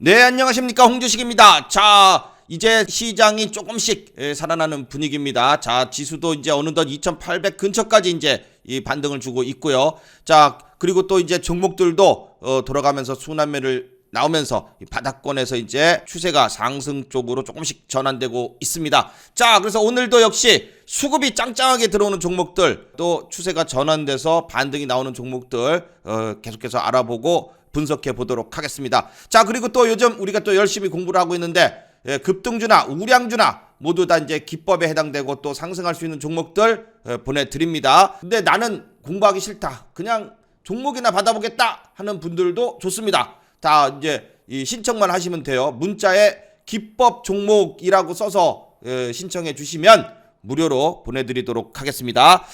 네, 안녕하십니까. 홍주식입니다. 자, 이제 시장이 조금씩 예, 살아나는 분위기입니다. 자, 지수도 이제 어느덧 2800 근처까지 이제 이 반등을 주고 있고요. 자, 그리고 또 이제 종목들도 어, 돌아가면서 순환매를 나오면서 이 바닥권에서 이제 추세가 상승 쪽으로 조금씩 전환되고 있습니다. 자, 그래서 오늘도 역시 수급이 짱짱하게 들어오는 종목들 또 추세가 전환돼서 반등이 나오는 종목들 어, 계속해서 알아보고 분석해 보도록 하겠습니다. 자, 그리고 또 요즘 우리가 또 열심히 공부를 하고 있는데 예, 급등주나 우량주나 모두 다 이제 기법에 해당되고 또 상승할 수 있는 종목들 예, 보내드립니다. 근데 나는 공부하기 싫다. 그냥 종목이나 받아보겠다 하는 분들도 좋습니다. 다 이제 이 신청만 하시면 돼요. 문자에 기법 종목이라고 써서 예, 신청해 주시면 무료로 보내드리도록 하겠습니다.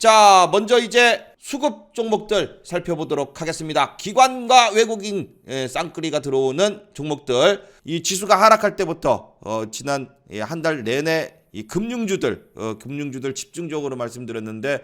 자, 먼저 이제 수급 종목들 살펴보도록 하겠습니다. 기관과 외국인 예, 쌍끌이가 들어오는 종목들. 이 지수가 하락할 때부터 어, 지난 한 달 내내 이 금융주들, 어, 금융주들 집중적으로 말씀드렸는데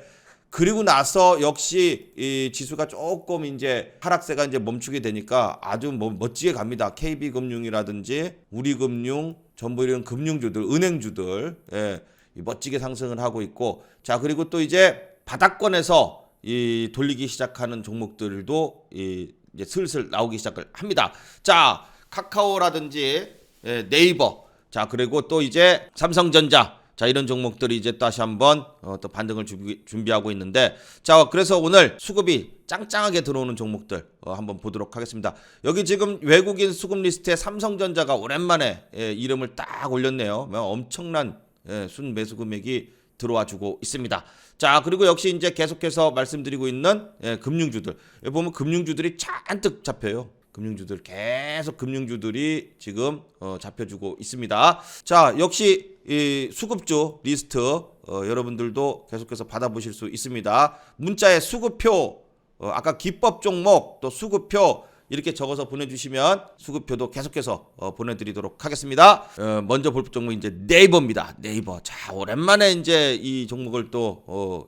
그리고 나서 역시 이 지수가 조금 이제 하락세가 이제 멈추게 되니까 아주 뭐 멋지게 갑니다. KB금융이라든지 우리금융, 전부 이런 금융주들, 은행주들 예, 이 멋지게 상승을 하고 있고 자 그리고 또 이제 바닥권에서 이 돌리기 시작하는 종목들도 이 이제 슬슬 나오기 시작을 합니다. 자 카카오라든지 예, 네이버 자 그리고 또 이제 삼성전자 자 이런 종목들이 이제 다시 한번 어, 또 반등을 준비, 준비 하고 있는데 자 그래서 오늘 수급이 짱짱하게 들어오는 종목들 어, 한번 보도록 하겠습니다. 여기 지금 외국인 수급 리스트에 삼성전자가 오랜만에 예, 이름을 딱 올렸네요. 뭐 엄청난 예, 순 매수 금액이 들어와 주고 있습니다. 자, 그리고 역시 이제 계속해서 말씀드리고 있는 예, 금융주들. 여기 보면 금융주들이 잔뜩 잡혀요. 금융주들 계속 금융주들이 지금 어, 잡혀주고 있습니다. 자, 역시 이 수급주 리스트 어, 여러분들도 계속해서 받아보실 수 있습니다. 문자에 수급표, 어, 아까 기법 종목 또 수급표 이렇게 적어서 보내주시면 수급표도 계속해서 어, 보내드리도록 하겠습니다. 어, 먼저 볼 종목 이제 네이버입니다. 네이버. 자 오랜만에 이제 이 종목을 또 어,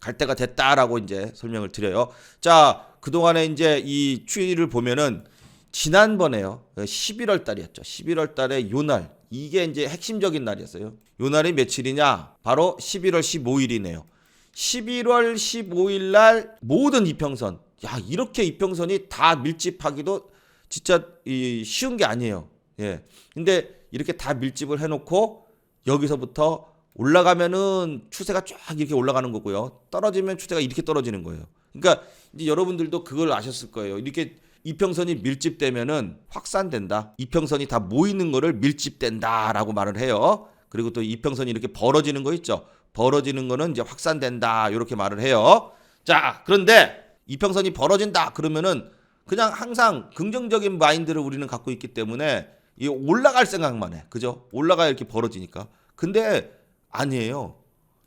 갈 때가 됐다라고 이제 설명을 드려요. 자 그동안에 이제 이 추이를 보면은 지난번에요. 11월 달이었죠. 11월 달에 요날 이게 이제 핵심적인 날이었어요. 요 날이 며칠이냐? 바로 11월 15일이네요. 11월 15일 날 모든 이평선 야 이렇게 이평선이 다 밀집하기도 진짜 이 쉬운 게 아니에요. 예. 근데 이렇게 다 밀집을 해놓고 여기서부터 올라가면은 추세가 쫙 이렇게 올라가는 거고요. 떨어지면 추세가 이렇게 떨어지는 거예요. 그러니까 이제 여러분들도 그걸 아셨을 거예요. 이렇게 이평선이 밀집되면은 확산된다. 이평선이 다 모이는 거를 밀집된다라고 말을 해요. 그리고 또 이평선이 이렇게 벌어지는 거 있죠. 벌어지는 거는 이제 확산된다. 이렇게 말을 해요. 자, 그런데 이평선이 벌어진다. 그러면은 그냥 항상 긍정적인 마인드를 우리는 갖고 있기 때문에 이 올라갈 생각만 해. 그죠? 올라가야 이렇게 벌어지니까. 근데 아니에요.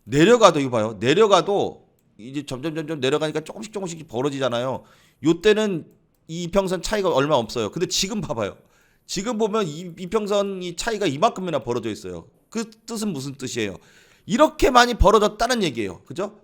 내려가도 이거 봐요. 내려가도 이제 점점 점점 내려가니까 조금씩 조금씩 벌어지잖아요. 요때는 이 이평선 차이가 얼마 없어요. 근데 지금 봐봐요. 지금 보면 이 이평선 이 차이가 이만큼이나 벌어져 있어요. 그 뜻은 무슨 뜻이에요? 이렇게 많이 벌어졌다는 얘기예요. 그죠?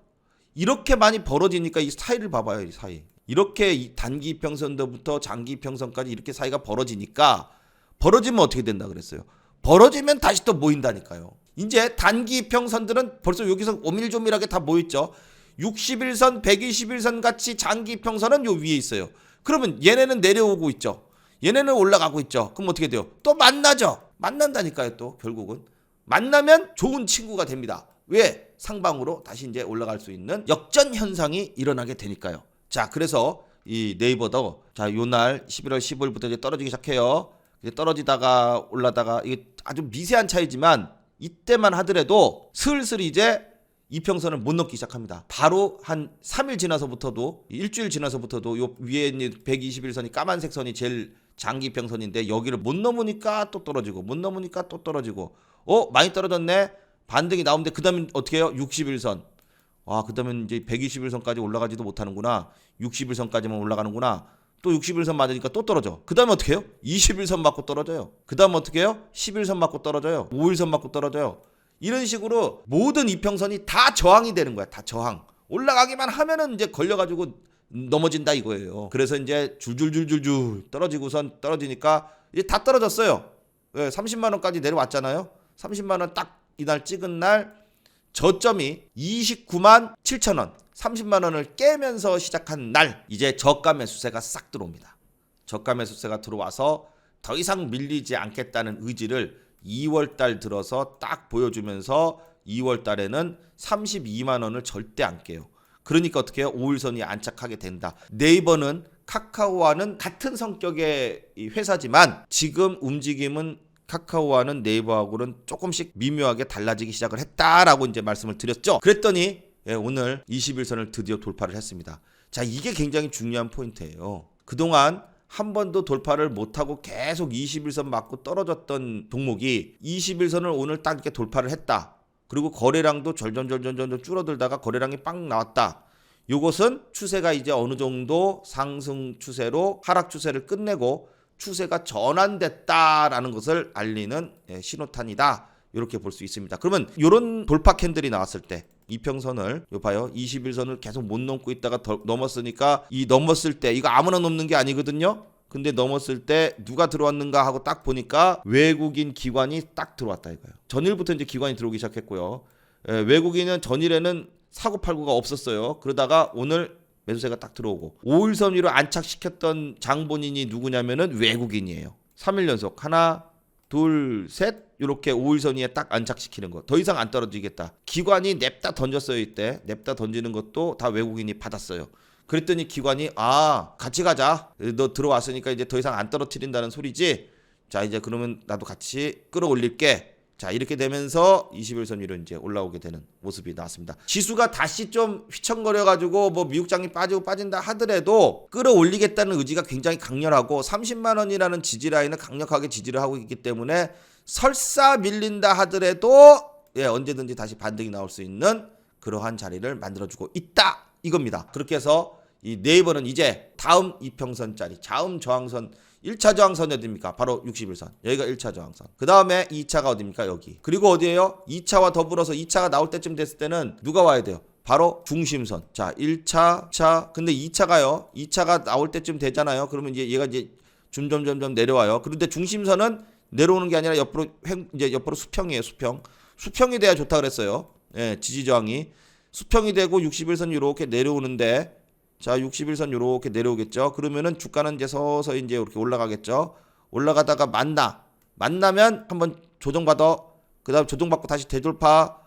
이렇게 많이 벌어지니까 이 사이를 봐봐요. 이 사이. 이렇게 이 단기 이평선부터 장기 이평선까지 이렇게 사이가 벌어지니까 벌어지면 어떻게 된다 그랬어요? 벌어지면 다시 또 모인다니까요. 이제 단기 이평선들은 벌써 여기서 오밀조밀하게 다 모였죠. 61선, 121선 같이 장기 이평선은 요 위에 있어요. 그러면 얘네는 내려오고 있죠. 얘네는 올라가고 있죠. 그럼 어떻게 돼요? 또 만나죠. 만난다니까요, 또 결국은. 만나면 좋은 친구가 됩니다. 왜? 상방으로 다시 이제 올라갈 수 있는 역전 현상이 일어나게 되니까요. 자, 그래서 이 네이버도 자, 요날 11월 15일부터 이제 떨어지기 시작해요. 이제 떨어지다가 올라다가 이게 아주 미세한 차이지만 이때만 하더라도 슬슬 이제 이평선을 못 넘기 시작합니다. 바로 한 3일 지나서부터도 일주일 지나서부터도 요 위에 있는 121선이 까만색 선이 제일 장기 평선인데 여기를 못 넘으니까 또 떨어지고 못 넘으니까 또 떨어지고 어 많이 떨어졌네 반등이 나오는데 그다음에 어떻게 해요? 61선 와 그다음에 이제 121선까지 올라가지도 못하는구나 61선까지만 올라가는구나 또 61선 맞으니까 또 떨어져 그 다음에 어떻게 해요? 21선 맞고 떨어져요 그 다음 어떻게 해요? 11선 맞고 떨어져요 5일선 맞고 떨어져요 이런 식으로 모든 이평선이 다 저항이 되는 거야 다 저항 올라가기만 하면은 이제 걸려가지고 넘어진다 이거예요. 그래서 이제 줄줄줄줄줄 떨어지고선 떨어지니까 이제 다 떨어졌어요. 예, 30만 원까지 내려왔잖아요. 30만 원 딱 이날 찍은 날 저점이 29만 7천 원. 30만 원을 깨면서 시작한 날 이제 저가 매수세가 싹 들어옵니다. 저가 매수세가 들어와서 더 이상 밀리지 않겠다는 의지를 2월 달 들어서 딱 보여주면서 2월 달에는 32만 원을 절대 안 깨요. 그러니까 어떻게 해요? 5일선이 안착하게 된다. 네이버는 카카오와는 같은 성격의 이 회사지만 지금 움직임은 카카오와는 네이버하고는 조금씩 미묘하게 달라지기 시작을 했다라고 이제 말씀을 드렸죠. 그랬더니 예, 오늘 21선을 드디어 돌파를 했습니다. 자, 이게 굉장히 중요한 포인트예요. 그동안 한 번도 돌파를 못하고 계속 21선 맞고 떨어졌던 종목이 21선을 오늘 딱 이렇게 돌파를 했다. 그리고 거래량도 절전절전절전 줄어들다가 거래량이 빵 나왔다. 요것은 추세가 이제 어느 정도 상승 추세로 하락 추세를 끝내고 추세가 전환됐다라는 것을 알리는 예, 신호탄이다. 이렇게 볼 수 있습니다. 그러면 이런 돌파 캔들이 나왔을 때 이평선을 요 봐요. 21선을 계속 못 넘고 있다가 더, 넘었으니까 이 넘었을 때 이거 아무나 넘는 게 아니거든요. 근데 넘었을 때 누가 들어왔는가 하고 딱 보니까 외국인 기관이 딱 들어왔다 이거예요. 전일부터 이제 기관이 들어오기 시작했고요. 예, 외국인은 전일에는 사고 팔고가 없었어요. 그러다가 오늘 매수세가 딱 들어오고 5일선 위로 안착시켰던 장본인이 누구냐면은 외국인이에요. 3일 연속 하나 둘, 셋 이렇게 5일선 위에 딱 안착시키는 거. 더 이상 안 떨어지겠다. 기관이 냅다 던졌어요 이때. 냅다 던지는 것도 다 외국인이 받았어요. 그랬더니 기관이 아 같이 가자. 너 들어왔으니까 이제 더 이상 안 떨어뜨린다는 소리지. 자 이제 그러면 나도 같이 끌어올릴게. 자 이렇게 되면서 21선 위로 이제 올라오게 되는 모습이 나왔습니다. 지수가 다시 좀 휘청거려 가지고 뭐 미국장이 빠지고 빠진다 하더라도 끌어올리겠다는 의지가 굉장히 강렬하고 30만 원이라는 지지 라인을 강력하게 지지를 하고 있기 때문에 설사 밀린다 하더라도 예 언제든지 다시 반등이 나올 수 있는 그러한 자리를 만들어주고 있다 이겁니다. 그렇게 해서 이 네이버는 이제 다음 이평선 짜리 다음 저항선 1차 저항선이 어딥니까? 바로 61선. 여기가 1차 저항선. 그 다음에 2차가 어딥니까? 여기. 그리고 어디에요? 2차와 더불어서 2차가 나올 때쯤 됐을 때는 누가 와야 돼요? 바로 중심선. 자, 1차, 차. 근데 2차가요. 2차가 나올 때쯤 되잖아요. 그러면 이제 얘가 이제 점점 점점 내려와요. 그런데 중심선은 내려오는 게 아니라 옆으로 횡, 이제 옆으로 수평이에요. 수평. 수평이 돼야 좋다 그랬어요. 예, 지지 저항이. 수평이 되고 61선 이렇게 내려오는데 자, 61선 이렇게 내려오겠죠. 그러면은 주가는 이제 서서히 이제 이렇게 올라가겠죠. 올라가다가 만나. 만나면 한번 조정받아. 그다음 조정받고 다시 되돌파.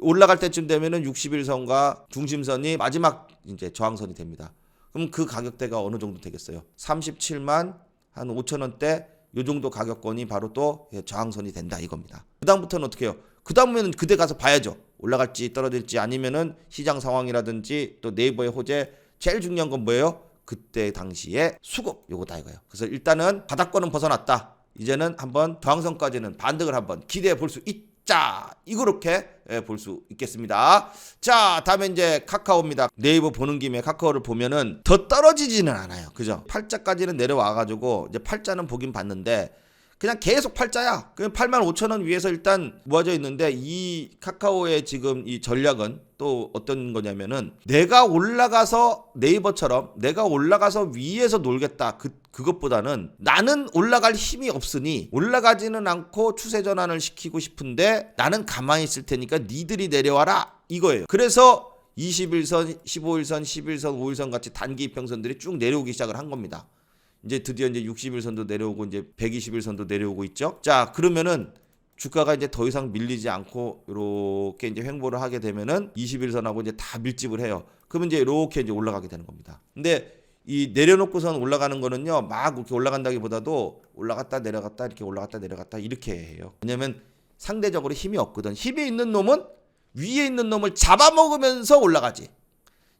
올라갈 때쯤 되면은 61선과 중심선이 마지막 이제 저항선이 됩니다. 그럼 그 가격대가 어느 정도 되겠어요? 37만 한 5천 원대 요 정도 가격권이 바로 또 예, 저항선이 된다 이겁니다. 그다음부터는 어떻게 해요? 그다음에는 그때 가서 봐야죠. 올라갈지 떨어질지 아니면은 시장 상황이라든지 또 네이버의 호재 제일 중요한 건 뭐예요? 그때 당시에 수급 요거다 이거예요. 그래서 일단은 바닥권은 벗어났다. 이제는 한번 저항선까지는 반등을 한번 기대해 볼 수 있자. 이렇게 볼 수 있겠습니다. 자, 다음에 이제 카카오입니다. 네이버 보는 김에 카카오를 보면은 더 떨어지지는 않아요. 그죠? 팔자까지는 내려와 가지고 이제 팔자는 보긴 봤는데 그냥 계속 팔자야. 그냥 8만 5천 원 위에서 일단 모아져 있는데 이 카카오의 지금 이 전략은 또 어떤 거냐면은 내가 올라가서 네이버처럼 내가 올라가서 위에서 놀겠다. 그 그것보다는 나는 올라갈 힘이 없으니 올라가지는 않고 추세 전환을 시키고 싶은데 나는 가만히 있을 테니까 니들이 내려와라 이거예요. 그래서 21선, 15일선, 11선, 5일선 같이 단기 이평선들이 쭉 내려오기 시작을 한 겁니다. 이제 드디어 이제 60일선도 내려오고 이제 120일선도 내려오고 있죠. 자, 그러면은 주가가 이제 더 이상 밀리지 않고 이렇게 이제 횡보를 하게 되면은 21선하고 이제 다 밀집을 해요. 그러면 이제 이렇게 이제 올라가게 되는 겁니다. 근데 이 내려놓고선 올라가는 거는요, 막 이렇게 올라간다기보다도 올라갔다 내려갔다 이렇게 올라갔다 내려갔다 이렇게 해요. 왜냐면 상대적으로 힘이 없거든. 힘이 있는 놈은 위에 있는 놈을 잡아먹으면서 올라가지.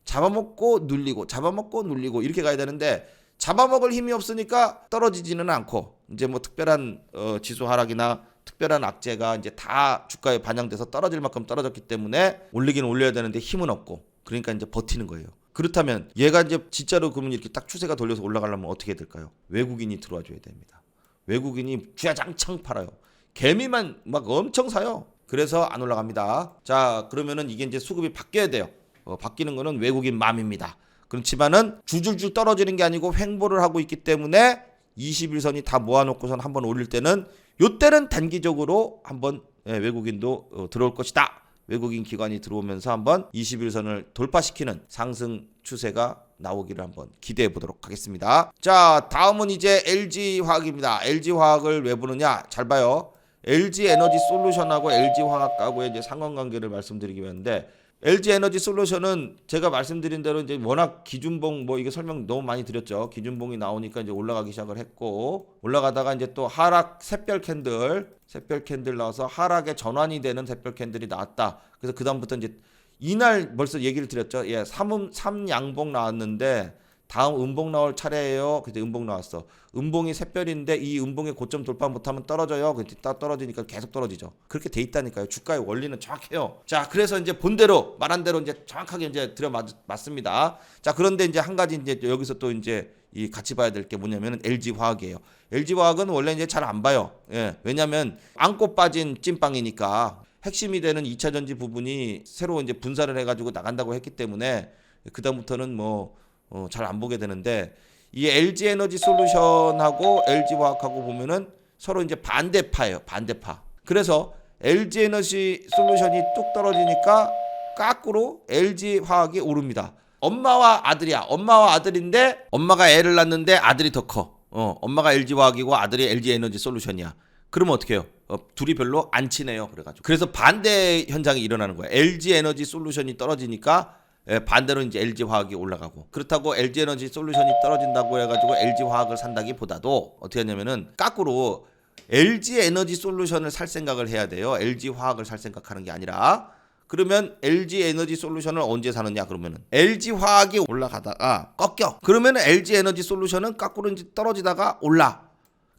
잡아먹고 눌리고 잡아먹고 눌리고 이렇게 가야 되는데 잡아먹을 힘이 없으니까 떨어지지는 않고 이제 뭐 특별한 어, 지수 하락이나 특별한 악재가 이제 다 주가에 반영돼서 떨어질 만큼 떨어졌기 때문에 올리긴 올려야 되는데 힘은 없고 그러니까 이제 버티는 거예요. 그렇다면 얘가 이제 진짜로 그러면 이렇게 딱 추세가 돌려서 올라가려면 어떻게 해야 될까요? 외국인이 들어와 줘야 됩니다. 외국인이 주야장창 팔아요. 개미만 막 엄청 사요. 그래서 안 올라갑니다. 자, 그러면은 이게 이제 수급이 바뀌어야 돼요. 어, 바뀌는 거는 외국인 맘입니다. 그렇지만은 줄줄줄 떨어지는 게 아니고 횡보를 하고 있기 때문에 21선이 다 모아놓고선 한번 올릴 때는 요때는 단기적으로 한번 예, 외국인도 어, 들어올 것이다. 외국인 기관이 들어오면서 한번 21선을 돌파시키는 상승 추세가 나오기를 한번 기대해 보도록 하겠습니다. 자, 다음은 이제 LG 화학입니다. LG 화학을 왜 보느냐? 잘 봐요. LG 에너지 솔루션하고 LG 화학하고의 이제 상관관계를 말씀드리기 위한데 LG 에너지 솔루션은 제가 말씀드린 대로 이제 워낙 기준봉 뭐 이게 설명 너무 많이 드렸죠. 기준봉이 나오니까 이제 올라가기 시작을 했고 올라가다가 이제 또 하락 샛별 캔들 샛별 캔들 나와서 하락의 전환이 되는 샛별 캔들이 나왔다. 그래서 그 다음부터 이제 이날 벌써 얘기를 드렸죠. 예, 삼음 삼양봉 나왔는데 다음 음봉 나올 차례예요. 그때 음봉 나왔어. 음봉이 샛별인데 이 음봉의 고점 돌파 못하면 떨어져요. 그때 딱 떨어지니까 계속 떨어지죠. 그렇게 돼 있다니까요. 주가의 원리는 정확해요. 자, 그래서 이제 본대로 말한 대로 이제 정확하게 이제 들여 맞, 맞습니다. 자, 그런데 이제 한 가지 이제 여기서 또 이제 이 같이 봐야 될 게 뭐냐면은 LG 화학이에요. LG 화학은 원래 이제 잘 안 봐요. 예, 왜냐면 안고 빠진 찐빵이니까 핵심이 되는 2차 전지 부분이 새로 이제 분사를 해 가지고 나간다고 했기 때문에 그 다음부터는 뭐 어, 잘 안 보게 되는데 이 LG 에너지 솔루션하고 LG 화학하고 보면은 서로 이제 반대파예요. 반대파. 그래서 LG 에너지 솔루션이 뚝 떨어지니까 까꾸로 LG 화학이 오릅니다. 엄마와 아들이야. 엄마와 아들인데 엄마가 애를 낳는데 아들이 더 커. 어, 엄마가 LG 화학이고 아들이 LG 에너지 솔루션이야. 그러면 어떻게 해요? 어, 둘이 별로 안 친해요. 그래가지고. 그래서 반대 현상이 일어나는 거야. LG 에너지 솔루션이 떨어지니까 예, 반대로 이제 LG 화학이 올라가고 그렇다고 LG 에너지 솔루션이 떨어진다고 해가지고 LG 화학을 산다기보다도 어떻게 하냐면은 까꾸로 LG 에너지 솔루션을 살 생각을 해야 돼요. LG 화학을 살 생각하는 게 아니라 그러면 LG 에너지 솔루션을 언제 사느냐 그러면은 LG 화학이 올라가다가 꺾여. 그러면은 LG 에너지 솔루션은 까꾸로 이제 떨어지다가 올라.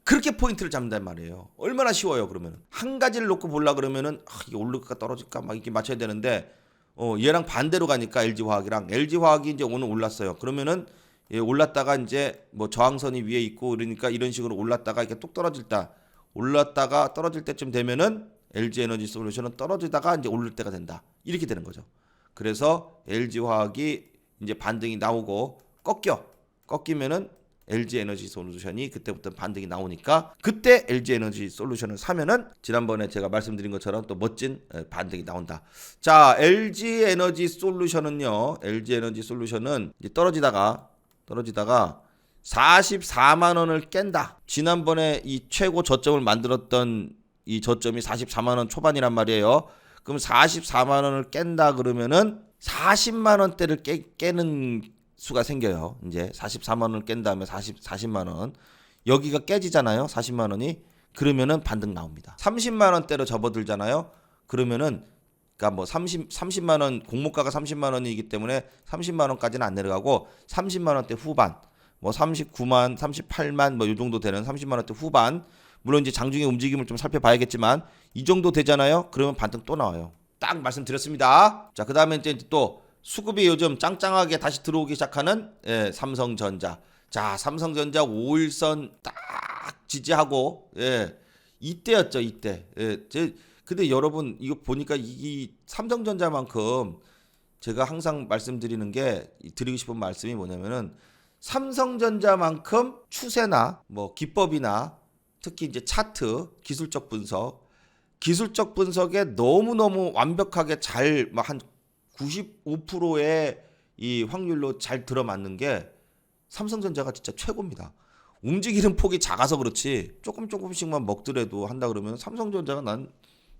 그렇게 포인트를 잡는단 말이에요. 얼마나 쉬워요, 그러면. 한 가지를 놓고 볼라 그러면은, 아, 이게 오를까 떨어질까 막 이렇게 맞춰야 되는데, 어, 얘랑 반대로 가니까 LG 화학이랑 LG 화학이 이제 오늘 올랐어요. 그러면은, 예, 올랐다가 이제 뭐 저항선이 위에 있고 그러니까 이런 식으로 올랐다가 이렇게 뚝 떨어질 때, 올랐다가 떨어질 때쯤 되면은 LG 에너지 솔루션은 떨어지다가 이제 오를 때가 된다. 이렇게 되는 거죠. 그래서 LG 화학이 이제 반등이 나오고 꺾여. 꺾이면은 LG 에너지 솔루션이 그때부터 반등이 나오니까 그때 LG 에너지 솔루션을 사면은 지난번에 제가 말씀드린 것처럼 또 멋진 에, 반등이 나온다. 자, LG 에너지 솔루션은요. LG 에너지 솔루션은 떨어지다가 떨어지다가 44만 원을 깬다. 지난번에 이 최고 저점을 만들었던 이 저점이 44만 원 초반이란 말이에요. 그럼 44만 원을 깬다 그러면은 40만 원대를 깨, 깨는 수가 생겨요. 이제 44만 원을 깬 다음에 40 40만 원. 여기가 깨지잖아요. 40만 원이. 그러면은 반등 나옵니다. 30만 원대로 접어들잖아요. 그러면은 그러니까 뭐 30, 30만 원 공모가가 30만 원이기 때문에 30만 원까지는 안 내려가고 30만 원대 후반 뭐 39만 38만 뭐요 정도 되는 30만 원대 후반 물론 이제 장중의 움직임을 좀 살펴봐야겠지만 이 정도 되잖아요. 그러면 반등 또 나와요. 딱 말씀드렸습니다. 자, 그다음에 이제 또 수급이 요즘 짱짱하게 다시 들어오기 시작하는 예, 삼성전자. 자, 삼성전자 5일선 딱 지지하고 예. 이때였죠, 이때. 예. 제 근데 여러분 이거 보니까 이, 이 삼성전자만큼 제가 항상 말씀드리는 게 이- 드리고 싶은 말씀이 뭐냐면은 삼성전자만큼 추세나 뭐 기법이나 특히 이제 차트 기술적 분석 기술적 분석에 너무너무 완벽하게 잘 한 95%의 이 확률로 잘 들어맞는 게 삼성전자가 진짜 최고입니다. 움직이는 폭이 작아서 그렇지 조금 조금씩만 먹더라도 한다 그러면 삼성전자가 난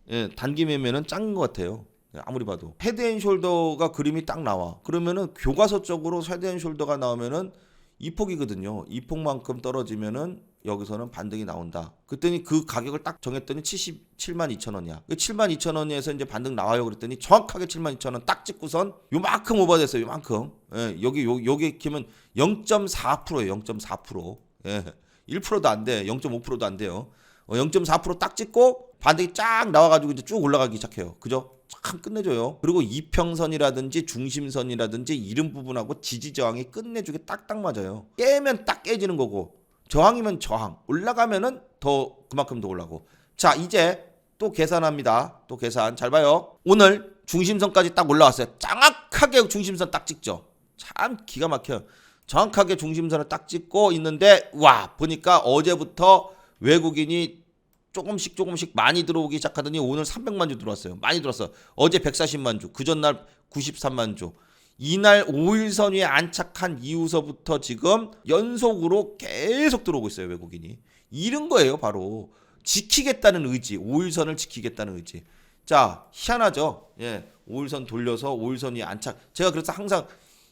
예, 단기 매매는 짱인 것 같아요. 예, 아무리 봐도 헤드앤숄더가 그림이 딱 나와. 그러면은 교과서적으로 헤드앤숄더가 나오면은 이 폭이거든요. 이 폭만큼 떨어지면은 여기서는 반등이 나온다. 그랬더니 그 가격을 딱 정했더니 77만 2천 원이야. 7만 2천 원에서 이제 반등 나와요. 그랬더니 정확하게 7만 2천 원 딱 찍고선 요만큼 오버됐어요. 요만큼. 예, 여기 요 여기 키면 0.4%예요. 0.4%. 예. 1%도 안 돼. 0.5%도 안 돼요. 어, 0.4%딱 찍고 반등이 쫙 나와가지고 이제 쭉 올라가기 시작해요. 그죠? 참 끝내줘요. 그리고 이평선이라든지 중심선이라든지 이름 부분하고 지지 저항이 끝내주게 딱딱 맞아요. 깨면 딱 깨지는 거고 저항이면 저항. 올라가면은 더 그만큼 더 올라고. 자 이제 또 계산합니다. 또 계산 잘 봐요. 오늘 중심선까지 딱 올라왔어요. 정확하게 중심선 딱 찍죠. 참 기가 막혀요. 정확하게 중심선을 딱 찍고 있는데 와 보니까 어제부터 외국인이 조금씩 조금씩 많이 들어오기 시작하더니 오늘 300만 주 들어왔어요. 많이 들어왔어. 어제 140만 주, 그 전날 93만 주. 이날 5일선 위에 안착한 이후서부터 지금 연속으로 계속 들어오고 있어요, 외국인이. 이런 거예요, 바로. 지키겠다는 의지, 5일선을 지키겠다는 의지. 자, 희한하죠? 예. 5일선 돌려서 5일선이 안착. 제가 그래서 항상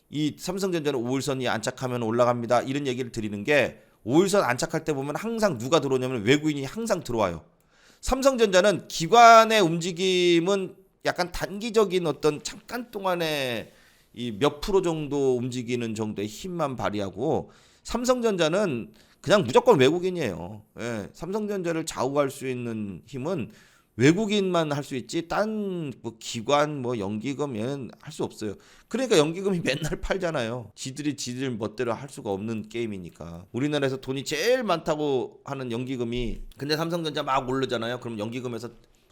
이 삼성전자는 5일선이 안착하면 올라갑니다. 이런 얘기를 드리는 게 5일선 안착할 때 보면 항상 누가 들어오냐면 외국인이 항상 들어와요. 삼성전자는 기관의 움직임은 약간 단기적인 어떤 잠깐 동안에 이 몇 프로 정도 움직이는 정도의 힘만 발휘하고 삼성전자는 그냥 무조건 외국인이에요. 예, 삼성전자를 좌우할 수 있는 힘은 외국인만 할 수 있지 딴 뭐 기관 뭐 연기금 얘는 할수 없어요. 그러니까 연기금이 맨날 팔잖아요. 지들이 지들 멋대로 할 수가 없는 게임이니까. 우리나라에서 돈이 제일 많다고 하는 연기금이 근데 삼성전자 막 오르잖아요. 그럼 연기금에서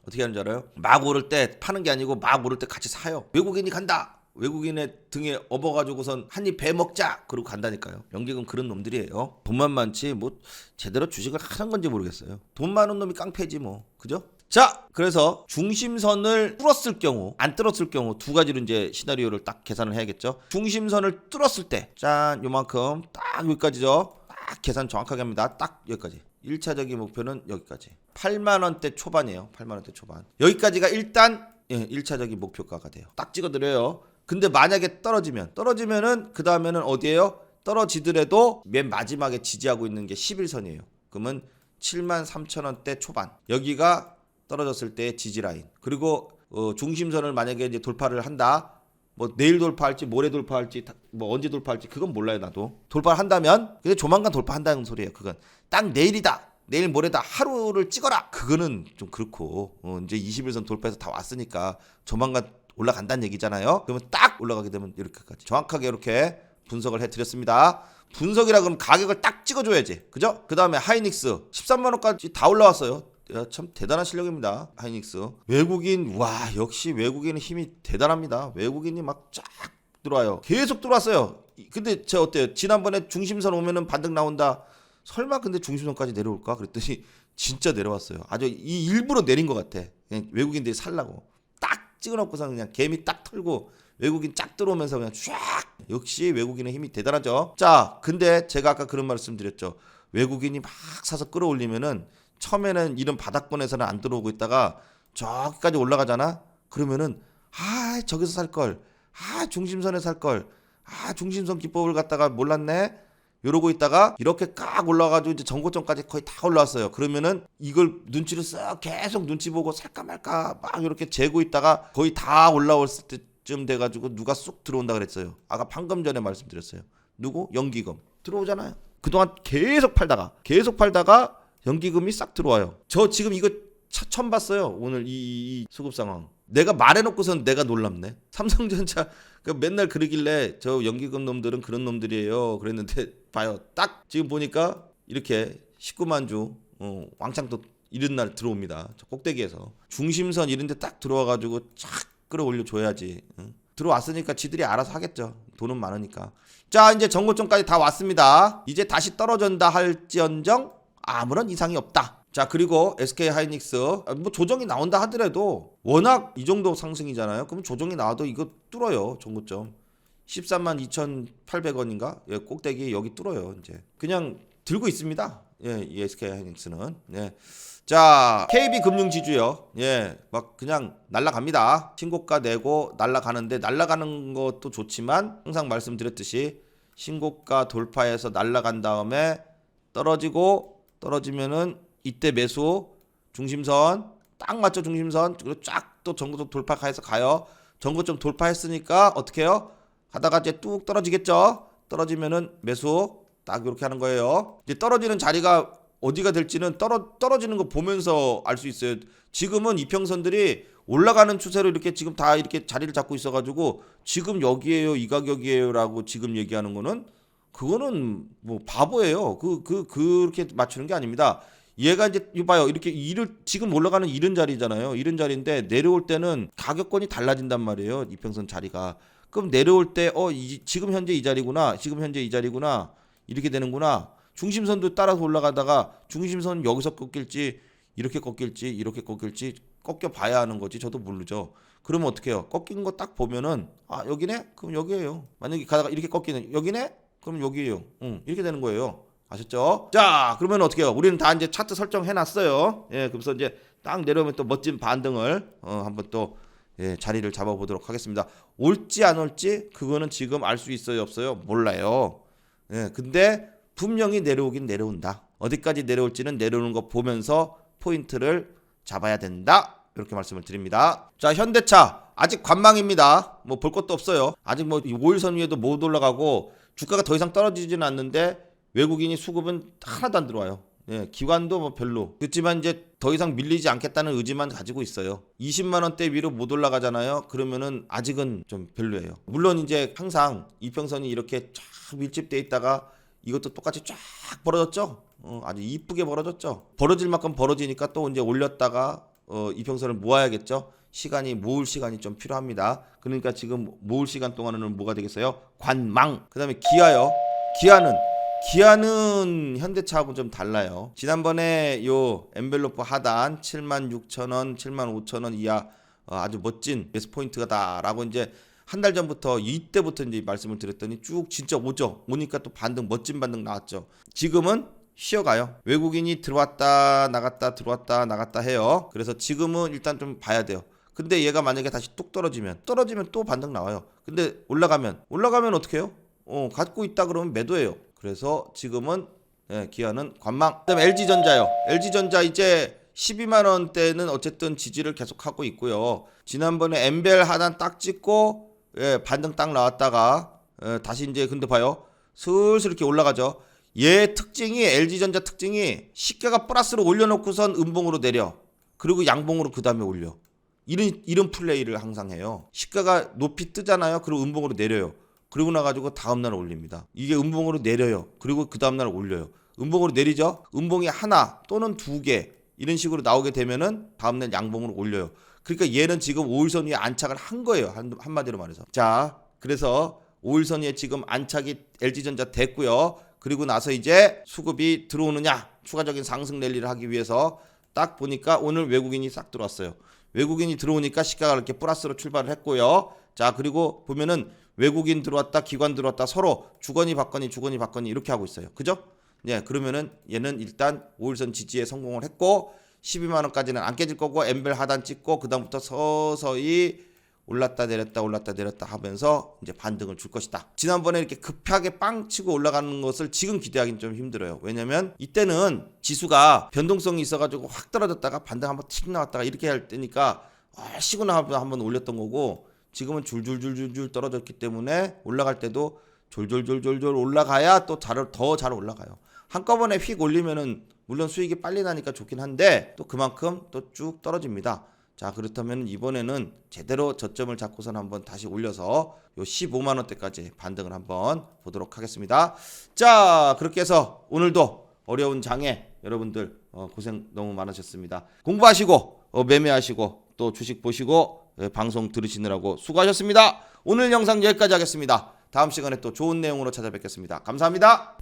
어떻게 하는 줄 알아요? 막 오를 때 파는 게 아니고 막 오를 때 같이 사요. 외국인이 간다. 외국인의 등에 업어가지고선 한 입 배 먹자 그러고 간다니까요. 연기금 그런 놈들이에요. 돈만 많지 뭐 제대로 주식을 하는 건지 모르겠어요. 돈 많은 놈이 깡패지 뭐 그죠? 자 그래서 중심선을 뚫었을 경우 안 뚫었을 경우 두 가지로 이제 시나리오를 딱 계산을 해야겠죠. 중심선을 뚫었을 때 짠 요만큼 딱 여기까지죠. 딱 계산 정확하게 합니다. 딱 여기까지. 1차적인 목표는 여기까지. 8만 원대 초반이에요. 8만 원대 초반. 여기까지가 일단 예, 1차적인 목표가가 돼요. 딱 찍어 드려요. 근데 만약에 떨어지면 떨어지면은 그 다음에는 어디에요? 떨어지더라도 맨 마지막에 지지하고 있는 게 11선이에요. 그러면 7만 3천 원대 초반. 여기가 떨어졌을 때 지지 라인. 그리고 어, 중심선을 만약에 이제 돌파를 한다. 뭐 내일 돌파할지 모레 돌파할지 다- 뭐 언제 돌파할지 그건 몰라요 나도 돌파를 한다면 근데 조만간 돌파한다는 소리예요 그건 딱 내일이다 내일 모레다 하루를 찍어라 그거는 좀 그렇고 어, 이제 21선 돌파해서 다 왔으니까 조만간 올라간다는 얘기잖아요 그러면 딱 올라가게 되면 이렇게까지 정확하게 이렇게 분석을 해드렸습니다 분석이라 그러면 가격을 딱 찍어줘야지 그죠 그 다음에 하이닉스 13만 원까지 다 올라왔어요 야, 참 대단한 실력입니다. 하이닉스. 외국인 와 역시 외국인의 힘이 대단합니다. 외국인이 막 쫙 들어와요. 계속 들어왔어요. 이- 근데 제 어때요? 지난번에 중심선 오면은 반등 나온다. 설마 근데 중심선까지 내려올까? 그랬더니 진짜 내려왔어요. 아주 이 일부러 내린 것 같아. 외국인들이 살라고. 딱 찍어놓고서 그냥 개미 딱 털고 외국인 쫙 들어오면서 그냥 쫙 역시 외국인의 힘이 대단하죠. 자, 근데 제가 아까 그런 말씀 드렸죠. 외국인이 막 사서 끌어올리면은 처음에는 이런 바닥권에서는 안 들어오고 있다가 저기까지 올라가잖아. 그러면은 아 저기서 살 걸, 아 중심선에 살 걸, 아 중심선 기법을 갖다가 몰랐네. 이러고 있다가 이렇게 깍 올라가지고 이제 전고점까지 거의 다 올라왔어요. 그러면은 이걸 눈치를 쓱 계속 눈치 보고 살까 말까 막 이렇게 재고 있다가 거의 다 올라올 때쯤 돼가지고 누가 쑥 들어온다 그랬어요. 아까 방금 전에 말씀드렸어요. 누구? 연기금 들어오잖아요. 그동안 계속 팔다가 계속 팔다가 연기금이 싹 들어와요. 저 지금 이거 차, 처음 봤어요. 오늘 이, 이- 이 수급 상황. 내가 말해놓고선 내가 놀랍네. 삼성전자 그 맨날 그러길래 저 연기금 놈들은 그런 놈들이에요. 그랬는데 봐요. 딱 지금 보니까 이렇게 19만 주 어, 왕창 또 이런 날 들어옵니다. 저 꼭대기에서 중심선 이런 데 딱 들어와 가지고 착 끌어올려 줘야지. 응? 들어왔으니까 지들이 알아서 하겠죠. 돈은 많으니까. 자 이제 정고점까지 다 왔습니다. 이제 다시 떨어진다 할지언정 아무런 이상이 없다. 자 그리고 SK 하이닉스 아, 뭐 조정이 나온다 하더라도 워낙 이 정도 상승이잖아요. 그럼 조정이 나와도 이거 뚫어요 정고점 13만 2,800원인가 예, 꼭대기 여기 뚫어요 이제 그냥 들고 있습니다. 예, 이 SK 하이닉스는 예. 자 KB 금융지주요. 예, 막 그냥 날라갑니다. 신고가 내고 날라가는데 날라가는 것도 좋지만 항상 말씀드렸듯이 신고가 돌파해서 날라간 다음에 떨어지고 떨어지면은 이때 매수 중심선 딱 맞죠 중심선 그리고 쫙 또 전고점 돌파해서 가요 전고점 돌파했으니까 어떻게 해요 가다가 이제 뚝 떨어지겠죠 떨어지면은 매수 딱 이렇게 하는 거예요 이제 떨어지는 자리가 어디가 될지는 떨어 떨어지는 거 보면서 알 수 있어요 지금은 이평선들이 올라가는 추세로 이렇게 지금 다 이렇게 자리를 잡고 있어가지고 지금 여기에요 이 가격이에요라고 지금 얘기하는 거는 그거는 뭐 바보예요. 그 그 그렇게 맞추는 게 아닙니다. 얘가 이제 이봐요. 이렇게 이를 지금 올라가는 이른 자리잖아요. 이른 자리인데 내려올 때는 가격권이 달라진단 말이에요. 이평선 자리가. 그럼 내려올 때어 지금 현재 이 자리구나. 지금 현재 이 자리구나. 이렇게 되는구나. 중심선도 따라서 올라가다가 중심선 여기서 꺾일지 이렇게 꺾일지 이렇게 꺾일지 꺾여 봐야 하는 거지. 저도 모르죠. 그러면 어떻게 해요? 꺾인 거 딱 보면은 아, 여기네? 그럼 여기에요. 만약에 가다가 이렇게 꺾이는 여기네? 그럼 여기에요. 응, 이렇게 되는 거예요. 아셨죠? 자, 그러면 어떻게 해요? 우리는 다 이제 차트 설정해 놨어요. 예, 그래서 이제 딱 내려오면 또 멋진 반등을 어, 한번 또 예, 자리를 잡아 보도록 하겠습니다. 올지 안 올지 그거는 지금 알 수 있어요, 없어요? 몰라요. 예, 근데 분명히 내려오긴 내려온다. 어디까지 내려올지는 내려오는 거 보면서 포인트를 잡아야 된다. 이렇게 말씀을 드립니다. 자, 현대차 아직 관망입니다. 뭐 볼 것도 없어요. 아직 뭐 5일선 위에도 못 올라가고 주가가 더 이상 떨어지지는 않는데 외국인이 수급은 하나도 안 들어와요. 예, 기관도 뭐 별로. 그렇지만 이제 더 이상 밀리지 않겠다는 의지만 가지고 있어요. 20만 원대 위로 못 올라가잖아요. 그러면은 아직은 좀 별로예요. 물론 이제 항상 이평선이 이렇게 쫙 밀집돼 있다가 이것도 똑같이 쫙 벌어졌죠. 어, 아주 이쁘게 벌어졌죠. 벌어질 만큼 벌어지니까 또 이제 올렸다가 어, 이평선을 모아야겠죠. 시간이 모을 시간이 좀 필요합니다. 그러니까 지금 모을 시간 동안에는 뭐가 되겠어요? 관망. 그다음에 기아요. 기아는 기아는 현대차하고 좀 달라요. 지난번에 요 엔벨로프 하단 76,000원, 75,000원 이하 어, 아주 멋진 베스 포인트가다라고 이제 한 달 전부터 이때부터 이제 말씀을 드렸더니 쭉 진짜 오죠. 오니까 또 반등 멋진 반등 나왔죠. 지금은 쉬어가요. 외국인이 들어왔다 나갔다 들어왔다 나갔다 해요. 그래서 지금은 일단 좀 봐야 돼요. 근데 얘가 만약에 다시 뚝 떨어지면 떨어지면 또 반등 나와요. 근데 올라가면 올라가면 어떻게 해요? 어, 갖고 있다 그러면 매도예요. 그래서 지금은 예, 기아는 관망. 그다음에 LG전자요. LG전자 이제 12만 원대는 어쨌든 지지를 계속 하고 있고요. 지난번에 엠벨 하단 딱 찍고 예, 반등 딱 나왔다가 예, 다시 이제 근데 봐요. 슬슬 이렇게 올라가죠. 얘 특징이 LG전자 특징이 시가가 플러스로 올려놓고선 음봉으로 내려. 그리고 양봉으로 그 다음에 올려. 이런 이런 플레이를 항상 해요. 시가가 높이 뜨잖아요. 그리고 음봉으로 내려요. 그리고 나가지고 다음날 올립니다. 이게 음봉으로 내려요. 그리고 그 다음날 올려요. 음봉으로 내리죠. 음봉이 하나 또는 두 개 이런 식으로 나오게 되면은 다음날 양봉으로 올려요. 그러니까 얘는 지금 5일선 위에 안착을 한 거예요. 한, 한마디로 말해서. 자, 그래서 5일선 위에 지금 안착이 LG전자 됐고요. 그리고 나서 이제 수급이 들어오느냐 추가적인 상승 랠리를 하기 위해서 딱 보니까 오늘 외국인이 싹 들어왔어요. 외국인이 들어오니까 시가가 이렇게 플러스로 출발을 했고요. 자 그리고 보면은 외국인 들어왔다 기관 들어왔다 서로 주거니 받거니 주거니 받거니 이렇게 하고 있어요. 그죠? 네 그러면은 얘는 일단 5일선 지지에 성공을 했고 12만 원까지는 안 깨질 거고 엠벨 하단 찍고 그 다음부터 서서히 올랐다 내렸다 올랐다 내렸다 하면서 이제 반등을 줄 것이다. 지난번에 이렇게 급하게 빵 치고 올라가는 것을 지금 기대하기는 좀 힘들어요. 왜냐면 이때는 지수가 변동성이 있어가지고 확 떨어졌다가 반등 한번 틱 나왔다가 이렇게 할 때니까 아, 나면 한번 올렸던 거고 지금은 줄줄줄줄줄 떨어졌기 때문에 올라갈 때도 졸졸졸졸졸 올라가야 또 더 잘 올라가요. 한꺼번에 휙 올리면은 물론 수익이 빨리 나니까 좋긴 한데 또 그만큼 또 쭉 떨어집니다. 자 그렇다면 이번에는 제대로 저점을 잡고선 한번 다시 올려서 요 15만 원대까지 반등을 한번 보도록 하겠습니다. 자 그렇게 해서 오늘도 어려운 장에 여러분들 어, 고생 너무 많으셨습니다. 공부하시고 어, 매매하시고 또 주식 보시고 예, 방송 들으시느라고 수고하셨습니다. 오늘 영상 여기까지 하겠습니다. 다음 시간에 또 좋은 내용으로 찾아뵙겠습니다. 감사합니다.